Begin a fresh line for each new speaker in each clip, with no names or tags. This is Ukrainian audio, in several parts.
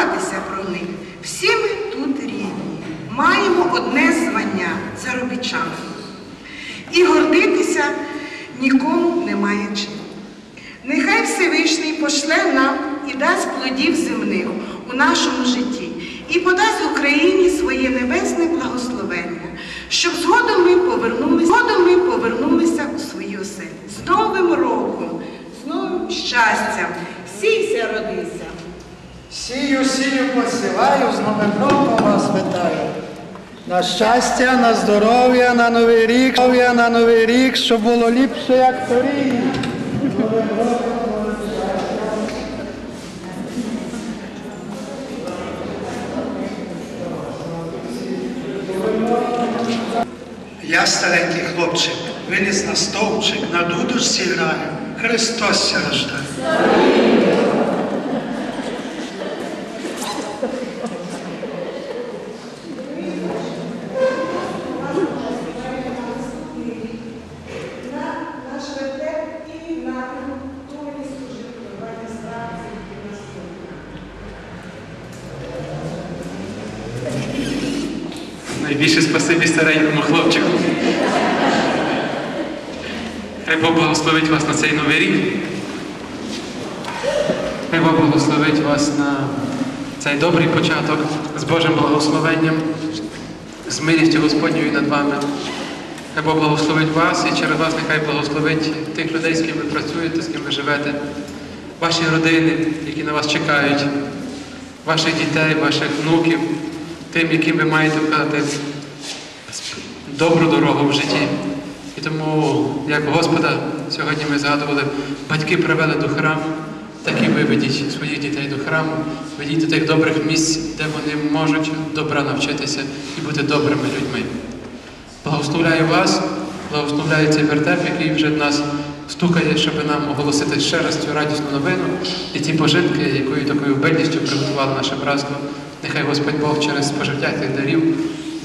забуватися про них. Всі ми тут рівні, маємо одне звання заробітчани. І гордитися нікому немає чим. Нехай Всевишній пошле нам і дасть плодів земних у нашому житті і подасть Україні своє небесне благословення, щоб згодом ми повернулися, згодом ми повернулися у свої оселі. З Новим роком, з новим щастям, сійся, родися.
Сію, сію, посіваю, з новим роком вас вітаю. На щастя, на здоров'я, на новий рік, здоров'я, на новий рік, щоб було ліпше, як торік.
Я старенький хлопчик, виліз на стовпчик, на дудочці граю, Христос рождає.
Наш вертеп і на культурі служити адміністрації і наступне.
Найбільше спасибі старенькому хлопчику. Хай Бог благословить вас на цей новий рік. Хай Бог благословить вас на цей добрий початок з Божим благословенням, з милістю Господньою над вами. Хай Бог благословить вас і через вас нехай благословить тих людей, з ким ви працюєте, з ким ви живете, ваші родини, які на вас чекають, ваших дітей, ваших внуків, тим, яким ви маєте вказати добру дорогу в житті. І тому, як Господа сьогодні ми згадували, батьки привели до храму, так і ви своїх дітей до храму, ведіть до тих добрих місць, де вони можуть добра навчитися і бути добрими людьми. Благословляю вас, благословляю цей вертеп, який вже в нас стукає, щоб нам оголосити ще раз цю радісну новину і ті пожитки, якою такою бедністю приготувало наше братство. Нехай Господь Бог через спожиття тих дарів,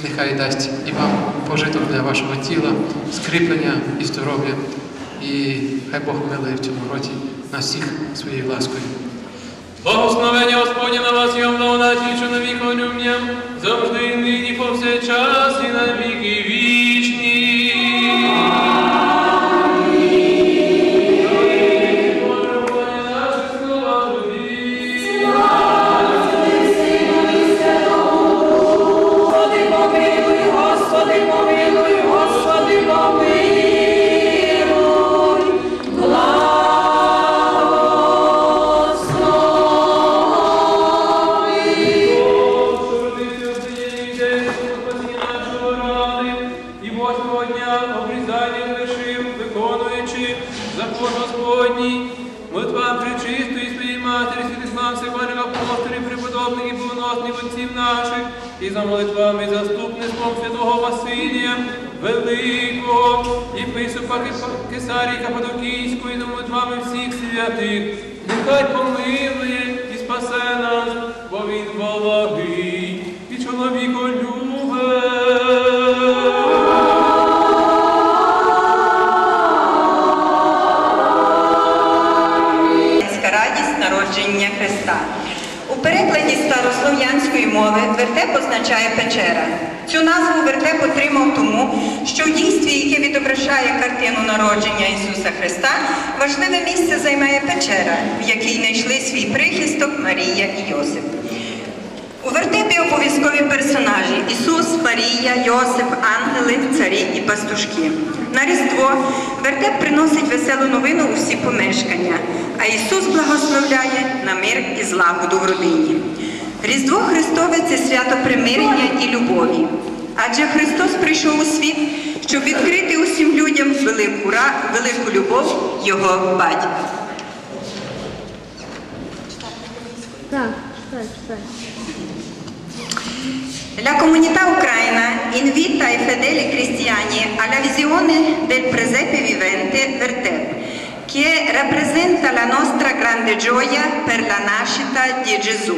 нехай дасть і вам пожиток для вашого тіла, скріплення і здоров'я. І хай Бог милує в цьому році нас всіх своєю ласкою.
Благословення Господні на вас, і благодаті, на вік завжди і нині повсякчас і на віки вічні. Восьмого дня обрізання звершив, виконуючи закон Господній, молитва причистої своєї матері, святих слав всяких апостолів, і повносних отців наших, і за молитвами заступництвом святого Василія, Великого, і писупа Кесарії Кападокійської, за молитвами всіх святих, нехай помилує і спасе нас, бо він благий і чоловіколюбе.
Христа. У перекладі старослов'янської мови вертеп означає печера. Цю назву вертеп отримав тому, що в дійстві, яке відображає картину народження Ісуса Христа, важливе місце займає печера, в якій знайшли свій прихисток Марія і Йосип. У вертепі обов'язкові персонажі Ісус, Марія, Йосип, ангели, царі і пастушки. На Різдво вертеп приносить веселу новину у всі помешкання, а Ісус благословляє на мир і злагоду в родині. Різдво Христове це свято примирення і любові. Адже Христос прийшов у світ, щоб відкрити усім людям велику, велику любов Його батька.
Так, читай, читай.
La comunità ucraina invita i fedeli cristiani alla visione del presepe vivente Vertep, che rappresenta la nostra grande gioia per la nascita di Gesù.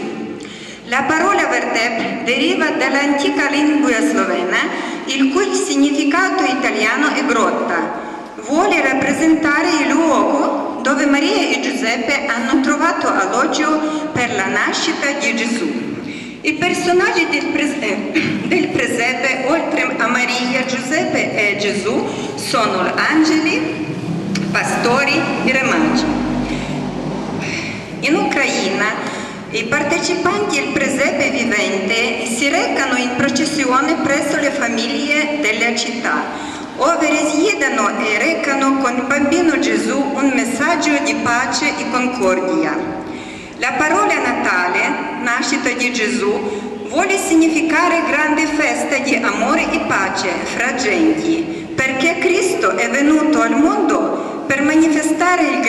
La parola Vertep deriva dall'antica lingua slovena, il cui significato italiano è grotta. Vuole rappresentare il luogo dove Maria e Giuseppe hanno trovato alloggio per la nascita di Gesù. I personaggi del, pres- eh, del presepe, oltre a Maria, Giuseppe e Gesù, sono angeli, pastori e re magi. In Ucraina i partecipanti al presepe vivente si recano in processione presso le famiglie della città, ove risiedono e recano con il bambino Gesù un messaggio di pace e concordia. La parola Natale, nascita di Gesù, vuole significare grande festa di amore e pace fra genti, perché Cristo è venuto al mondo per manifestare il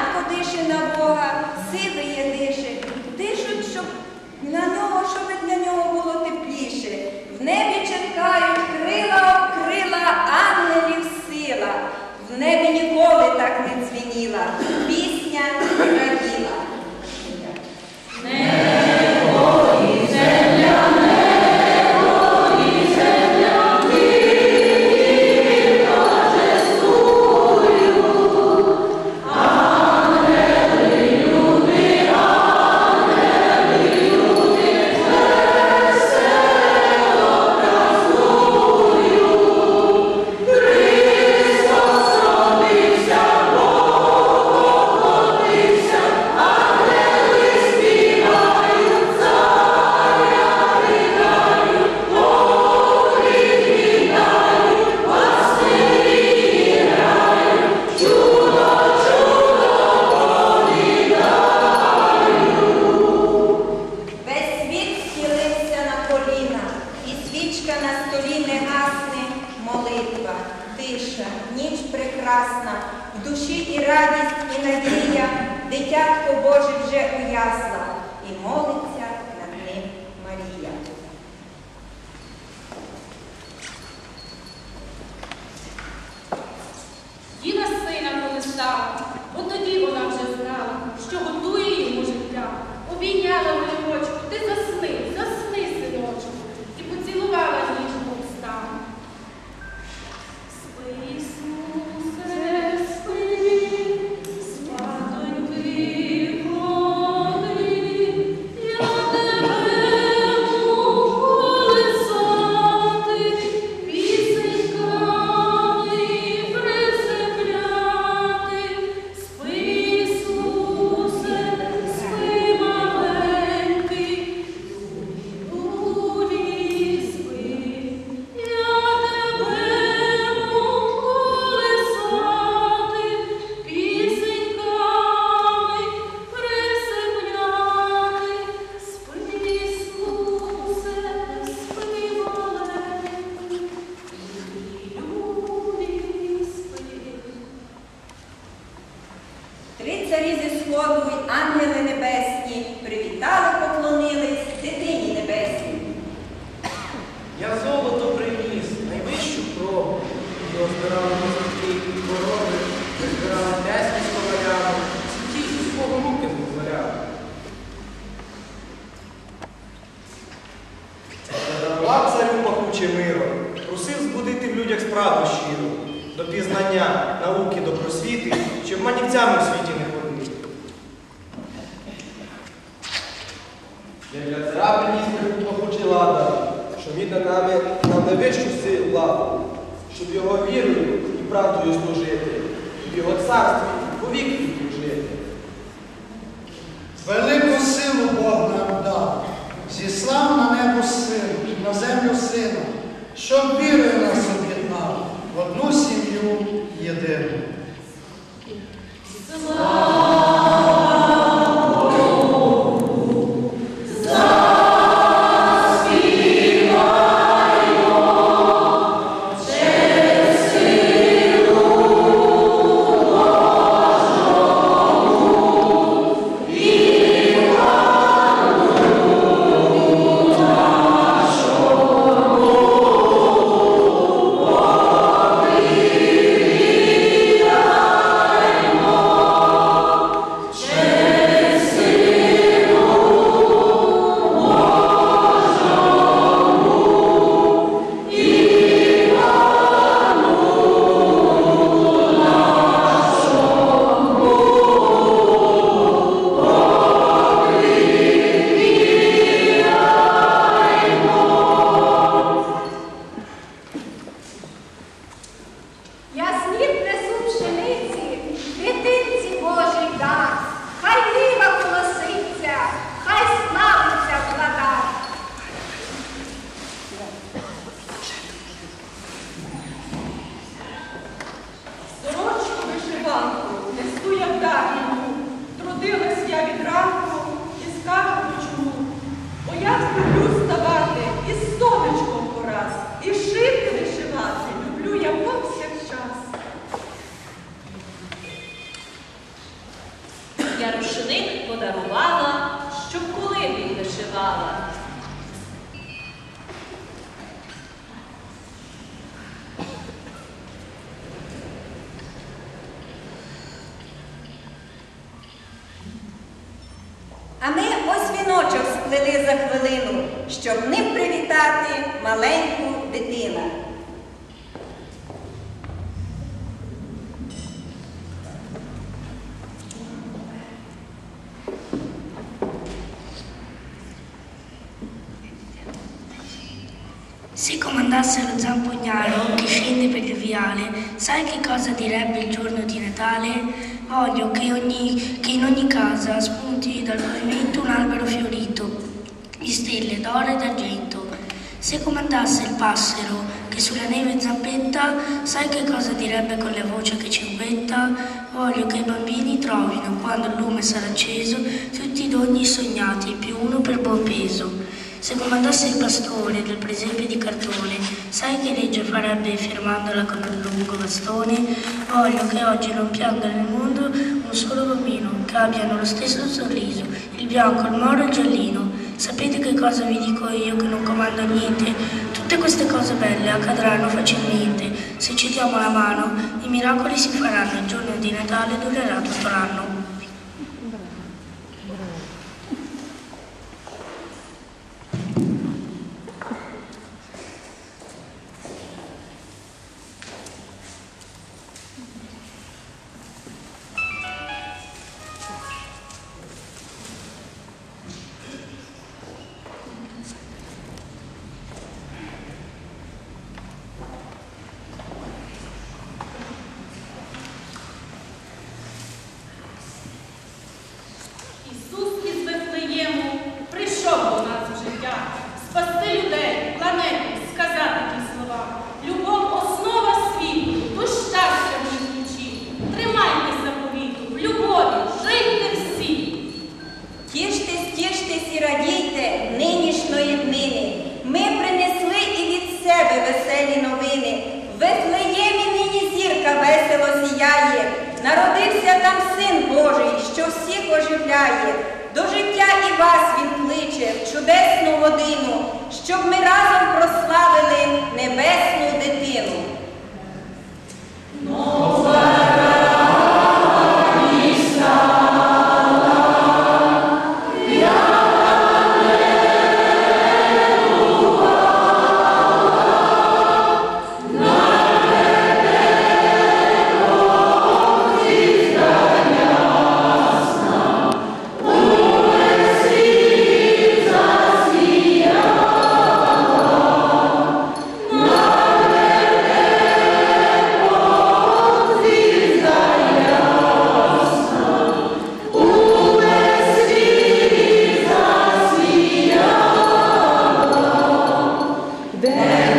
ягнятко дише на Бога, сивиє дише. Дишуть, щоб на нього, щоб для нього було тепліше. В небі чекають крила, крила ангелів сила. В небі ніколи так не дзвеніла. Пісня
Боже вже у яслах,
царстві повік жити.
Велику силу Бог нам дав, зіслав на небо силу, на землю сина, щоб вірою нас об'єднав в одну сім'ю єдину.
віночок сплели за хвилину, щоб ним привітати маленьку дитину.
Se comandasse lo zampognaro che scende per il viale, sai che cosa direbbe il giorno di Natale? Voglio che, ogni- che in ogni casa spunti dal pavimento un albero fiorito di stelle d'oro e d'argento. Se comandasse il passero che sulla neve zampetta, sai che cosa direbbe con la voce che cinguetta? Voglio che i bambini trovino, quando il lume sarà acceso, tutti i doni sognati, più uno per buon peso. Se comandasse il pastore del presepe di cartone, sai che legge farebbe firmandola con un lungo bastone? Voglio che oggi non pianga nel mondo un solo bambino, che abbiano lo stesso sorriso, il bianco, il moro e il giallino. Sapete che cosa vi dico io che non comando niente? Tutte queste cose belle accadranno facilmente. Se ci diamo la mano, i miracoli si faranno, il giorno di Natale durerà tutto l'anno.
Оживляє. До життя і вас він кличе в чудесну годину, щоб ми разом прославили небесну There.